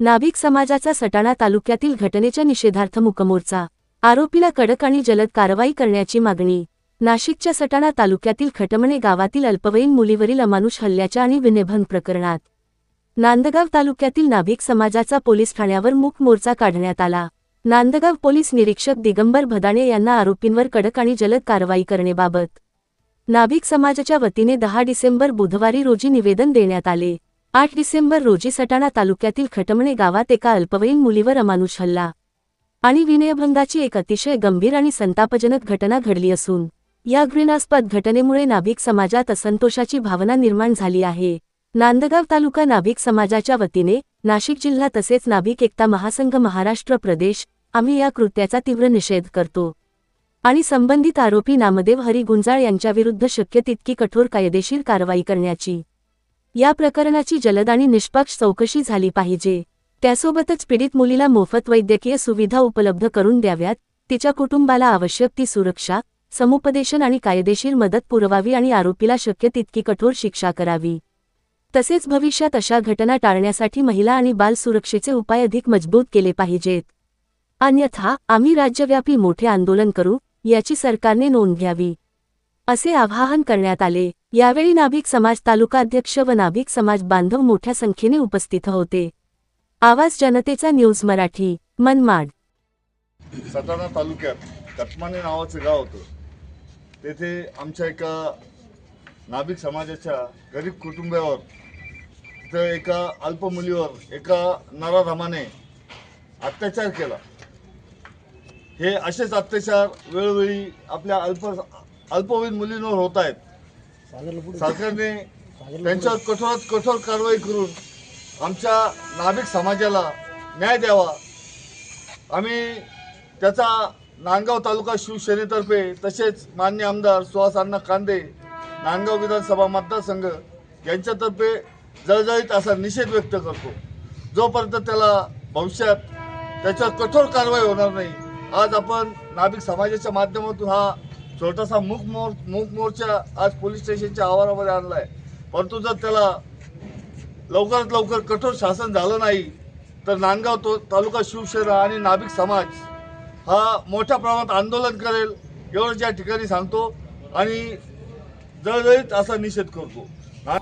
नाभिक समाजाचा सटाणा तालुक्यातील घटनेच्या निषेधार्थ मुकमोर्चा. आरोपीला कडक आणि जलद कारवाई करण्याची मागणी. नाशिकच्या सटाणा तालुक्यातील खटमणे गावातील अल्पवयीन मुलीवरील अमानुष हल्ल्याच्या आणि विनेभंग प्रकरणात. नांदगाव तालुक्यातील नाभिक समाजाचा पोलीस ठाण्यावर मूक मोर्चा काढण्यात आला. नांदगाव पोलीस निरीक्षक दिगंबर भदाणे यांना आरोपींवर कडक आणि जलद कारवाई करण्याबाबत. नाभिक समाजाच्या वतीने दहा डिसेंबर बुधवारी रोजी निवेदन देण्यात आले. आठ डिसेंबर रोजी सटाणा तालुक्यातील खटमणे गावात एका अल्पवयीन मुलीवर अमानुष हल्ला आणि विनयभंगाची एक अतिशय गंभीर आणि संतापजनक घटना घडली असून या घृणास्पद घटनेमुळे नाभिक समाजात असंतोषाची भावना निर्माण झाली आहे. नांदगाव तालुका नाभिक समाजाच्या वतीने नाशिक जिल्हा तसेच नाभिक एकता महासंघ महाराष्ट्र प्रदेश आम्ही या कृत्याचा तीव्र निषेध करतो. आणि संबंधित आरोपी नामदेव हरी गुंजाळ यांच्याविरुद्ध शक्य तितकी कठोर कायदेशीर कारवाई करण्याची या प्रकरणाची जलद आणि निष्पक्ष चौकशी झाली पाहिजे. त्यासोबतच पीडित मुलीला मोफत वैद्यकीय सुविधा उपलब्ध करून द्याव्यात. तिच्या कुटुंबाला आवश्यक ती सुरक्षा समुपदेशन आणि कायदेशीर मदत पुरवावी आणि आरोपीला शक्य तितकी कठोर शिक्षा करावी. तसेच भविष्यात अशा घटना टाळण्यासाठी महिला आणि बाल सुरक्षेचे उपाय अधिक मजबूत केले पाहिजेत. अन्यथा आम्ही राज्यव्यापी मोठे आंदोलन करू याची सरकारने नोंद घ्यावी. असे आवाहन करण्यात आले. यावेळी नाभिक समाज तालुकाध्यक्ष व नाभिक समाज बांधव मोठ्या संख्येने उपस्थित होते. आवाज जनतेचा न्यूज मराठी मनमाड. सटाणा तालुक्यात कटमाने नावाचं गाव होतं. तेथे आमच्या एका नाभिक समाजाच्या गरीब कुटुंबावर तिथं एका अल्प मुलीवर एका नराधमाने अत्याचार केला. हे असेच अत्याचार वेळोवेळी आपल्या अल्प अल्पवयीन मुलींवर होत आहेत. सरकारने त्यांच्यावर कठोरात कठोर कारवाई करून आमच्या नाभिक समाजाला न्याय द्यावा. आम्ही त्याचा नांदगाव तालुका शिवसेनेतर्फे तसेच मान्य आमदार सुहास अण्णा कांदे नांदगाव विधानसभा मतदारसंघ यांच्यातर्फे जळजळीत असा निषेध व्यक्त करतो. जोपर्यंत त्याला भविष्यात त्याच्यावर कठोर कारवाई होणार नाही आज आपण नाभिक समाजाच्या माध्यमातून हा छोटासा मूक मोर मूक मोर्चा आज पोलीस स्टेशनच्या आवारामध्ये आणला आहे परंतु जर त्याला लवकरात लवकर कठोर शासन झालं नाही तर नांदगाव तो तालुका शिवसेना आणि नाभिक समाज हा मोठ्या प्रमाणात आंदोलन करेल एवढंच या ठिकाणी सांगतो आणि जळजळीत असा निषेध करतो. हा